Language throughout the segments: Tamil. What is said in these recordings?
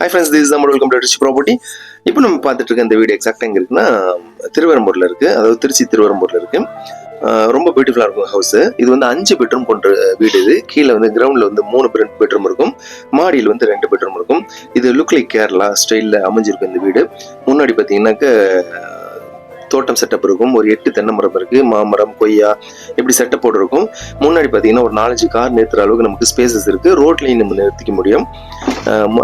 ஹை ஃப்ரெண்ட்ஸ் திஸ் நம்ம வெல்கம் டு ரிச் ப்ராப்பர்ட்டி இப்போ நம்ம பார்த்துட்டு இருக்க இந்த வீடு எக்ஸாக்டாக எங்கே இருக்குன்னா திருவரம்பூரில் இருக்குது அதாவது திருச்சி திருவரம்பூரில் இருக்குது ரொம்ப பியூட்டிஃபுல்லாக இருக்கும் ஹவுஸ் இது வந்து அஞ்சு பெட்ரூம் கொண்ட வீடு இது. கீழே வந்து கிரவுண்டில் வந்து மூணு பெட்ரூம் இருக்கும். மாடியில் வந்து ரெண்டு பெட்ரூம் இருக்கும். இது லுக் லைக் கேரளா ஸ்டைலில் அமைஞ்சிருக்கும் இந்த வீடு. முன்னாடி பார்த்தீங்கன்னாக்க தோட்டம் செட்டப் இருக்கும். ஒரு எட்டு தென்னை மரம் இருக்கு. மாமரம் கொய்யா இப்படி செட்டப்போடு இருக்கும் முன்னாடி பார்த்தீங்கன்னா ஒரு நாலஞ்சு கார் நிறுத்துற அளவுக்கு நமக்கு ஸ்பேசஸ் இருக்கு. ரோட்லையும் நம்ம நிறுத்திக்க முடியும்.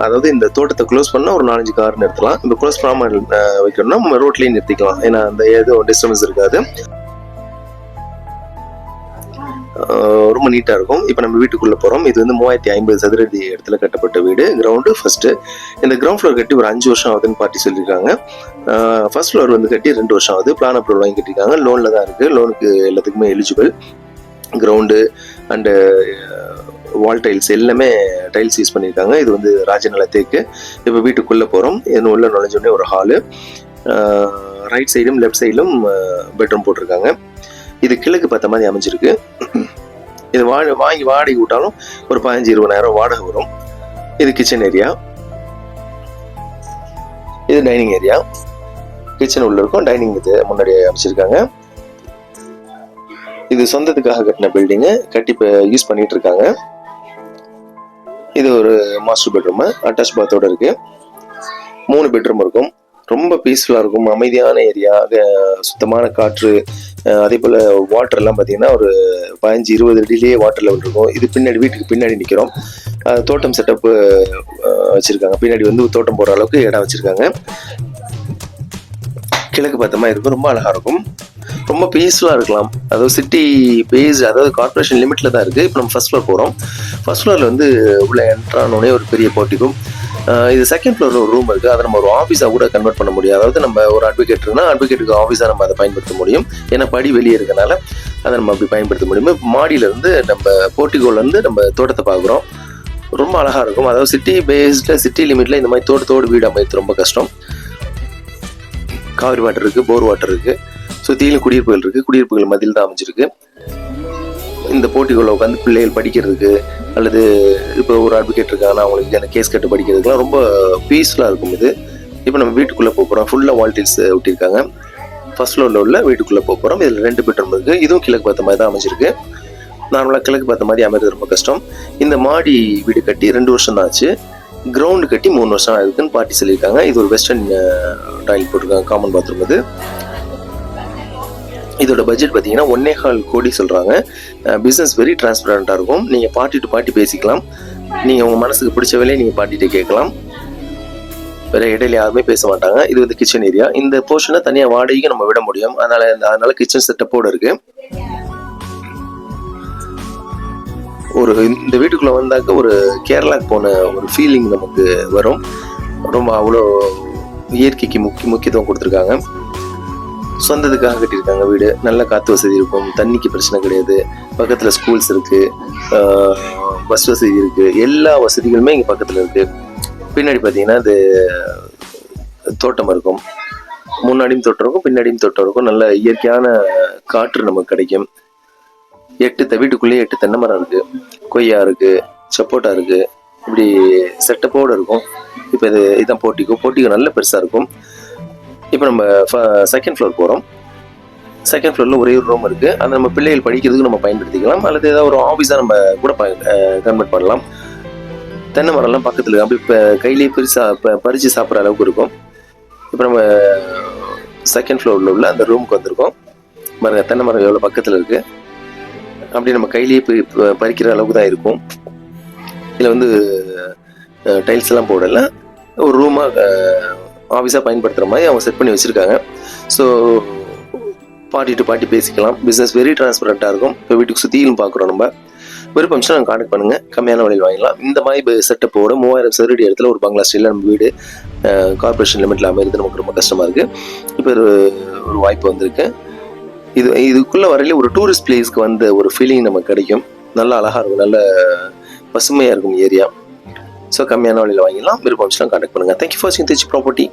அதாவது இந்த தோட்டத்தை க்ளோஸ் பண்ணால் ஒரு நாலஞ்சு கார் நிறுத்தலாம். இப்போ க்ளோஸ் பண்ணாமல் வைக்கணும்னா நம்ம ரோட்லேயும் நிறுத்திக்கலாம். ஏன்னா அந்த ஏதோ டிஸ்டர்பன்ஸ் இருக்காது. ரொம்ப நீட்டா இருக்கும். இப்போ நம்ம வீட்டுக்குள்ள போறோம். இது வந்து மூவாயிரத்தி ஐம்பது சதுரடி இடத்துல கட்டப்பட்ட வீடு. கிரவுண்டு ஃபர்ஸ்ட் இந்த கிரவுண்ட் ஃப்ளோர் கட்டி ஒரு அஞ்சு வருஷம் ஆகுதுன்னு பார்ட்டி சொல்லியிருக்காங்க ஃபர்ஸ்ட் ஃப்ளோர் வந்து கட்டி ரெண்டு வருஷம் ஆகுது. பிளான் அப்ரூவல் வாங்கி கட்டிருக்காங்க. லோன்ல தான் இருக்கு. லோனுக்கு எல்லாத்துக்குமே eligible ground and wall tiles எல்லாமே டைல்ஸ் யூஸ் பண்ணியிருக்காங்க இது வந்து ராஜநல தேக்கு இப்போ வீட்டுக்குள்ளே போகிறோம் இன்னும் உள்ள நுழைஞ்சோடனே ஒரு ஹாலு ரைட் சைடும் லெஃப்ட் சைடும் பெட்ரூம் போட்டிருக்காங்க. இது கிழக்கு பார்த்த மாதிரி அமைஞ்சிருக்கு. இது வா வாங்கி வாடகை விட்டாலும் ஒரு பதினஞ்சு இருபதாயிரம் வாடகை வரும். இது கிச்சன் ஏரியா இது டைனிங் ஏரியா கிச்சன் உள்ள இருக்கும். டைனிங் இது முன்னாடி அமைச்சிருக்காங்க. இது சொந்தத்துக்காக கட்டின பில்டிங்கு கட்டி இப்போ யூஸ் பண்ணிட்டு இருக்காங்க. இது ஒரு மாஸ்டர் பெட்ரூம் அட்டாச் பாத்தோட இருக்கு. மூணு பெட்ரூம் இருக்கும். ரொம்ப பீஸ்ஃபுல்லாக இருக்கும். அமைதியான ஏரியா சுத்தமான காற்று அதே போல் வாட்டர் எல்லாம் பார்த்தீங்கன்னா ஒரு பதினஞ்சு இருபது அடியிலேயே வாட்டர் லெவல் இருக்கும். இது பின்னாடி வீட்டுக்கு பின்னாடி நிற்கிறோம் தோட்டம் செட்டப் வச்சிருக்காங்க. பின்னாடி வந்து தோட்டம் போடுற அளவுக்கு இடம் வச்சிருக்காங்க. கிழக்கு பார்த்தமா இருக்கும். ரொம்ப அழகா இருக்கும். ரொம்ப பீஸ்ஃபுல்லாக இருக்கலாம். அதாவது சிட்டி பேஸ் அதாவது கார்ப்பரேஷன் லிமிட்ல தான் இருக்கு. இப்போ நம்ம ஃபர்ஸ்ட் ஃப்ளோர் போகிறோம் ஃபர்ஸ்ட் ஃப்ளோரில் வந்து உள்ள என்ட்ரானோடனே ஒரு பெரிய போட்டிக்கும் இது செகண்ட் ஃப்ளோர் ஒரு ரூம் இருக்குது அதை நம்ம ஒரு ஆஃபீஸாக கூட கன்வெர்ட் பண்ண முடியும். அதாவது நம்ம ஒரு அட்வொகேட் இருந்தால் அட்வொகேட்டுக்கு ஆஃபீஸாக நம்ம அதை பயன்படுத்த முடியும். ஏன்னா படி வெளியே இருக்கனால அதை நம்ம அப்படி பயன்படுத்த முடியும். மாடியிலேருந்து இருந்து நம்ம போர்ட்டிகோலேருந்து நம்ம தோட்டத்தை பார்க்குறோம். ரொம்ப அழகாக இருக்கும். அதாவது சிட்டி பேஸ்டில் சிட்டி லிமிட்டில் இந்த மாதிரி தோட்டத்தோடு வீடு அமைத்து ரொம்ப கஷ்டம். காவிரி வாட்டர் இருக்குது போர் வாட்டர் இருக்குது சுற்றிலும் குடியிருப்புகள் இருக்குது குடியிருப்புகள் மதியில் தான் அமைஞ்சிருக்கு. இந்த போட்டிகளில் உட்காந்து பிள்ளைகள் படிக்கிறதுக்கு அல்லது இப்போ ஒரு அட்வொகேட் இருக்காங்கன்னா அவங்களுக்கு அந்த கேஸ் கட்டு படிக்கிறதுக்குலாம் ரொம்ப பீஸ்ஃபுல்லாக இருக்கும் இது. இப்போ நம்ம வீட்டுக்குள்ளே போக போகிறோம் ஃபுல்லாக வால்டீல்ஸ் ஒட்டியிருக்காங்க. ஃபர்ஸ்ட் ஃப்ளோரில் உள்ள வீட்டுக்குள்ளே போக போகிறோம் இதில் ரெண்டு பெட்ரூம் இருக்குது இதுவும் கிழக்கு பார்த்த மாதிரி தான் அமைஞ்சிருக்கு. நார்மலாக கிழக்கு பார்த்த மாதிரி அமைறது ரொம்ப கஷ்டம். இந்த மாடி வீடு கட்டி ரெண்டு வருஷம் தான் ஆச்சு. கிரவுண்டு கட்டி மூணு வருஷம் ஆகுதுன்னு பார்ட்டி சொல்லியிருக்காங்க. இது ஒரு வெஸ்டர்ன் டாய்லெட் போட்டிருக்காங்க. காமன் பாத்ரூம் அது இதோட பட்ஜெட் பார்த்தீங்கன்னா ஒன்னே கால் கோடி சொல்கிறாங்க பிஸ்னஸ் வெரி டிரான்ஸ்பரண்ட்டாக இருக்கும். நீங்கள் பார்ட்டி டு பார்ட்டி பேசிக்கலாம். நீங்கள் உங்கள் மனசுக்கு பிடிச்ச வேலையை நீங்கள் பார்ட்டிகிட்ட கேட்கலாம். வேற இடையில யாருமே பேச மாட்டாங்க. இது வந்து கிச்சன் ஏரியா இந்த போர்ஷனை தனியாக வாடகைக்கு நம்ம விட முடியும். அதனால அதனால கிச்சன் செட்டப்போடு இருக்கு. ஒரு இந்த வீட்டுக்குள்ளே வந்தாக்க ஒரு கேரளாக்கு போன ஒரு ஃபீலிங் நமக்கு வரும். ரொம்ப அவ்வளோ இயற்கைக்கு முக்கிய முக்கியத்துவம் கொடுத்துருக்காங்க. சொந்தத்துக்காக கட்டியிருக்காங்க வீடு. நல்ல காற்று வசதி இருக்கும். தண்ணிக்கு பிரச்சனை கிடையாது. பக்கத்தில் ஸ்கூல்ஸ் இருக்குது பஸ் வசதி இருக்குது எல்லா வசதிகளுமே இங்கே பக்கத்தில் இருக்குது பின்னாடி பார்த்தீங்கன்னா இது தோட்டம் இருக்கும். முன்னாடியும் தோட்டம் இருக்கும் பின்னாடியும் தோட்டம் இருக்கும். நல்ல இயற்கையான காற்று நமக்கு கிடைக்கும். எட்டு வீட்டுக்குள்ளேயே எட்டு தென்னை மரம் இருக்குது கொய்யா இருக்குது சப்போட்டா இருக்குது இப்படி செட்டப்போடு இருக்கும். இப்போ இது இதான் போட்டிக்கோ. போட்டிக்கோ நல்ல பெருசாக இருக்கும். இப்போ நம்ம செகண்ட் ஃப்ளோர் போகிறோம் செகண்ட் ஃப்ளோரில் ஒரே ஒரு ரூம் இருக்குது அதை நம்ம பிள்ளைகள் படிக்கிறதுக்கு நம்ம பயன்படுத்திக்கலாம். அல்லது ஏதாவது ஒரு ஆஃபீஸாக நம்ம கூட ப கன்வெர்ட் பண்ணலாம். தென்னை மரம்லாம் பக்கத்தில் இருக்கு. அப்படி இப்போ கையிலேயே பெருசாக இப்போ பறித்து சாப்பிட்ற அளவுக்கு இருக்கும். இப்போ நம்ம செகண்ட் ஃப்ளோரில் உள்ள அந்த ரூமுக்கு வந்திருக்கோம். பாருங்கள் தென்னை மரம் எவ்வளோ பக்கத்தில் இருக்குது அப்படி நம்ம கையிலேயே பி- பறிக்கிற அளவுக்கு தான் இருக்கும். இதில் வந்து டைல்ஸ் எல்லாம் போடல. ஒரு ரூமாக ஆஃபீஸாக பயன்படுத்துகிற மாதிரி அவங்க செட் பண்ணி வச்சுருக்காங்க. ஸோ பார்ட்டி டு பார்ட்டி பேசிக்கலாம். பிஸ்னஸ் வெரி டிரான்ஸ்பரண்ட்டாக இருக்கும். இப்போ வீட்டுக்கு சுற்றிலும் பார்க்குறோம் நம்ம. விருப்பம் நாங்கள் காண்டக்ட் பண்ணுங்கள் கம்மியான விலையில் வாங்கிக்கலாம் இந்த மாதிரி செட்டப்போட மூவாயிரம் சதுரடி இடத்துல ஒரு பங்களா ஸ்டீலில் நம்ம வீடு கார்பரேஷன் லிமிட்டில் அமைகிறது நமக்கு ரொம்ப கஷ்டமாக இருக்குது இப்போ ஒரு ஒரு வாய்ப்பு வந்திருக்கு. இது இதுக்குள்ளே வரையிலே ஒரு டூரிஸ்ட் பிளேஸ்க்கு வந்த ஒரு ஃபீலிங் நமக்கு கிடைக்கும். நல்லா அழகாக இருக்கும். நல்ல பசுமையாக இருக்கும் ஏரியா ஸோ கம்மியான வழியில் வாங்கிடலாம். விருப்பம் கான்டாக்ட் பண்ணுங்கள் தேங்க்யூ ஃபார் வாட்சிங் திருச்சி ப்ராப்பர்ட்டி